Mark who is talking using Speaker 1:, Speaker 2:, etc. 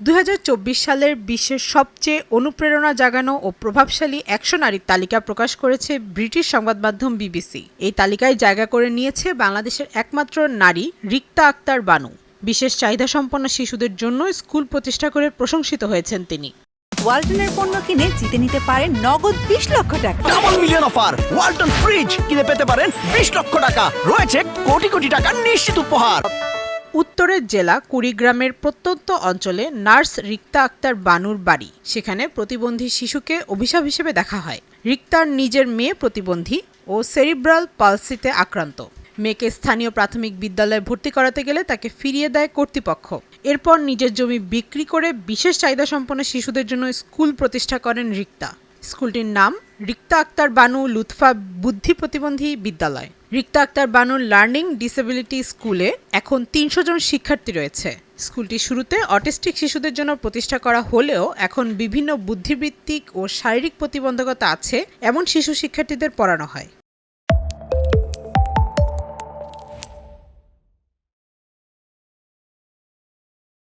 Speaker 1: দু হাজার চব্বিশ সালের বিশ্বের সবচেয়ে অনুপ্রেরণা জাগানো ও প্রভাবশালী একশো নারীর তালিকা প্রকাশ করেছে ব্রিটিশ সংবাদ মাধ্যম বিবিসি। এই তালিকায় জায়গা করে নিয়েছে বাংলাদেশের একমাত্র নারী রিক্তা আক্তার বানু। বিশেষ চাহিদা সম্পন্ন শিশুদের জন্য স্কুল প্রতিষ্ঠা করে প্রশংসিত হয়েছেন তিনি।
Speaker 2: ওয়ালটনের পণ্য কিনে জিতে নিতে পারেন নগদ বিশ লক্ষ টাকা।
Speaker 3: Double million offer Walton fridge কিনে পেতে পারেন বিশ লক্ষ টাকা। রয়েছে কোটি কোটি টাকার নিশ্চিত উপহার।
Speaker 1: উত্তরের জেলা কুড়িগ্রামের প্রত্যন্ত অঞ্চলে নার্স রিক্তা আক্তার বানুর বাড়ি। সেখানে প্রতিবন্ধী শিশুকে অভিশাপ হিসেবে দেখা হয়। রিক্তার নিজের মেয়ে প্রতিবন্ধী ও সেরিব্রাল পালসিতে আক্রান্ত। মেয়েকে স্থানীয় প্রাথমিক বিদ্যালয়ে ভর্তি করাতে গেলে তাকে ফিরিয়ে দেয় কর্তৃপক্ষ। এরপর নিজের জমি বিক্রি করে বিশেষ চাহিদা সম্পন্ন শিশুদের জন্য স্কুল প্রতিষ্ঠা করেন রিক্তা। স্কুলটির নাম রিক্তা আক্তার বানু লুৎফা বুদ্ধি প্রতিবন্ধী বিদ্যালয়। রিক্তা আক্তার বানু লার্নিং ডিসেবিলিটি স্কুলে এখন তিনশো জন শিক্ষার্থী রয়েছে। স্কুলটি শুরুতে অটিস্টিক শিশুদের জন্য প্রতিষ্ঠা করা হলেও এখন বিভিন্ন বুদ্ধিবৃত্তিক ও শারীরিক প্রতিবন্ধকতা আছে, এমন শিশু শিক্ষার্থীদের পড়ানো হয়।